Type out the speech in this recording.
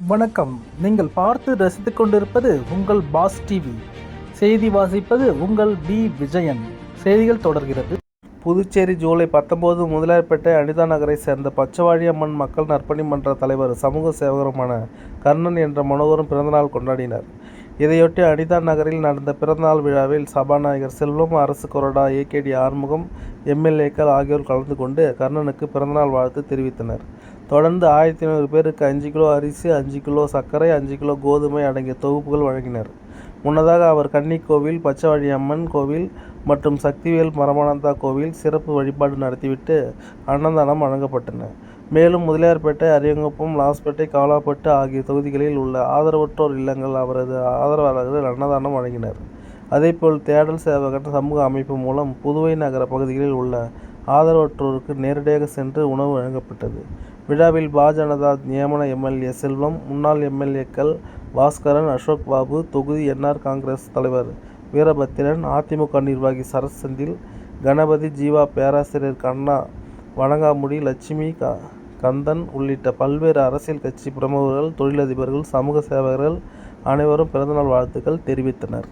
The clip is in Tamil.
வணக்கம். நீங்கள் பார்த்து ரசித்துக் கொண்டிருப்பது உங்கள் பாஸ் டிவி. செய்தி வாசிப்பது உங்கள் பி. விஜயன். செய்திகள் தொடர்கிறது. புதுச்சேரி ஜூலை பத்தொம்போது முதலியார்பேட்டை அனிதா நகரை சேர்ந்த பச்சவாழியம்மன் மக்கள் நற்பணி மன்ற தலைவர் சமூக சேவகருமான கர்ணன் என்ற மனோகரும் பிறந்தநாள் கொண்டாடினர். இதையொட்டி அனிதா நகரில் நடந்த பிறந்தநாள் விழாவில் சபாநாயகர் செல்வம் அரசு கொறடா ஏகேடி ஆறுமுகம் எம்எல்ஏக்கள் ஆகியோர் கலந்து கொண்டு கர்ணனுக்கு பிறந்தநாள் வாழ்த்து தெரிவித்தனர். தொடர்ந்து ஆயிரத்தி ஐநூறு பேருக்கு அஞ்சு கிலோ அரிசி அஞ்சு கிலோ சர்க்கரை அஞ்சு கிலோ கோதுமை அடங்கிய தொகுப்புகள் வழங்கினர். முன்னதாக அவர் கன்னிக்கோவில் பச்சவாழி அம்மன் கோவில் மற்றும் சக்திவேல் மரமானந்தா கோவில் சிறப்பு வழிபாடு நடத்திவிட்டு அன்னதானம் வழங்கப்பட்டன. மேலும் முதலியார்பேட்டை அரியங்குப்பம் லாஸ்பேட்டை காலாப்பட்டு ஆகிய தொகுதிகளில் உள்ள ஆதரவற்றோர் இல்லங்கள் அவரது ஆதரவாளர்கள் அன்னதானம் வழங்கினர். அதேபோல் தேடல் சேவகன் சமூக அமைப்பு மூலம் புதுவை நகர பகுதிகளில் உள்ள ஆதரவற்றோருக்கு நேரடியாக சென்று உணவு வழங்கப்பட்டது. விழாவில் பாஜனதா நியமன எம்எல்ஏ செல்வம் முன்னாள் எம்எல்ஏக்கள் பாஸ்கரன் அசோக் பாபு தொகுதி என்ஆர் காங்கிரஸ் தலைவர் வீரபத்திரன் அதிமுக நிர்வாகி சரத் செந்தில் கணபதி ஜீவா பேராசிரியர் கண்ணா வணங்காமுடி லட்சுமி க. கந்தன் உள்ளிட்ட பல்வேறு அரசியல் கட்சி பிரமுகர்கள் தொழிலதிபர்கள் சமூக சேவகர்கள் அனைவரும் பிறந்தநாள் வாழ்த்துக்கள் தெரிவித்தனர்.